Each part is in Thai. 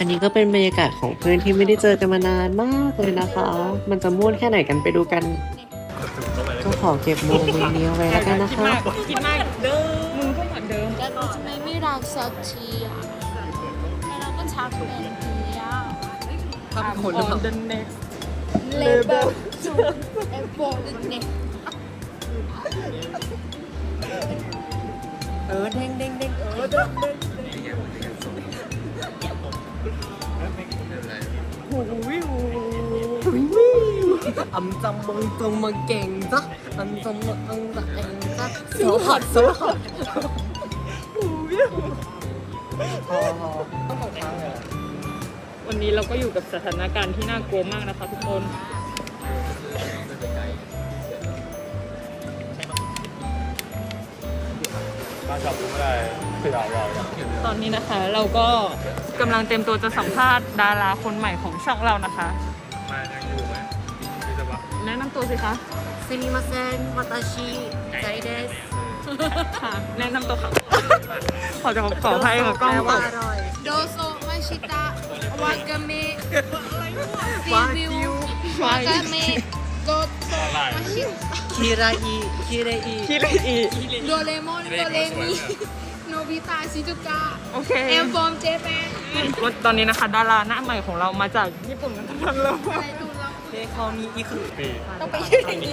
อันนี้ก็เป็นบรรยากาศของเพื่อนที่ไม่ได้เจอกันมานานมากเลยนะคะ มันจะม่วนแค่ไหนกันไปดูกันก็ขอเก็บโมเมนต์นี้เอาไว้แล้วกันนะคะคิดมากเดิมมึงก็เหมือนเดิมแล้วทำไมไม่รักสักทีอะแล้วเราก็ชักเป็นทีอะครับคนหรือเปล่า on the next Label to Apple the next เออเด้งเด้งเด้งเออเด้งเด้ง อำจำมึงจงมาเก่งจ้ะอำจำมึงอังตะเองจ้ะโซฮอตโซฮอตพอพอต้องของค้างเลยวันนี้เราก็อยู่กับสถานการณ์ที่น่ากลัวมากนะคะทุกคนบ้านชอบรู้ไม่ได้คือเราเรา ตอนนี้นะคะเราก็กำลังเต็มตัวจะสัมภาษณ์ดาราคนใหม่ของช่องเรานะคะ มายังอยู่ไหมที่จะว่า แนะนำตัวสิคะ すみません私ใจเดส ค่ะ แนะนำตัวค่ะ ขอจะขออภัยค่ะกล้องตก โดโซมาชิตะวากาเม ะซีวิววากาเมะโดโซมาชิคิราอีคิเรอีคิริอีโดเรมอนโดเรมิโนบิตะชิจุกะโอเคเอ็มฟอร์มเจแปนตอนนี้นะคะ ดาราหน้าใหม่ของเรามาจากญี่ปุ่นกันทั้งนั้นเลยอะไรดูเราเดคอมีอีคือปีต้องไปยืนอย่างนี้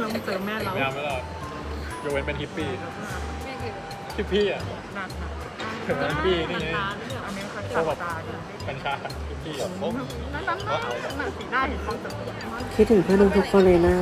เราเจอแม่เราไม่เอาไม่รอดยกเว้นเป็นฮิปปี้แม่คือฮิปปี้อะหนักถึงฮิปปี้นี่ไงอันนี้เขาเขาจัแบบบตากัญชาฮิปปี้อะโอ้นั่นนั่นนั่นสีหน้าเห็นความสำคัญ คิดถึงเพื่อนทุกคนเลยนะ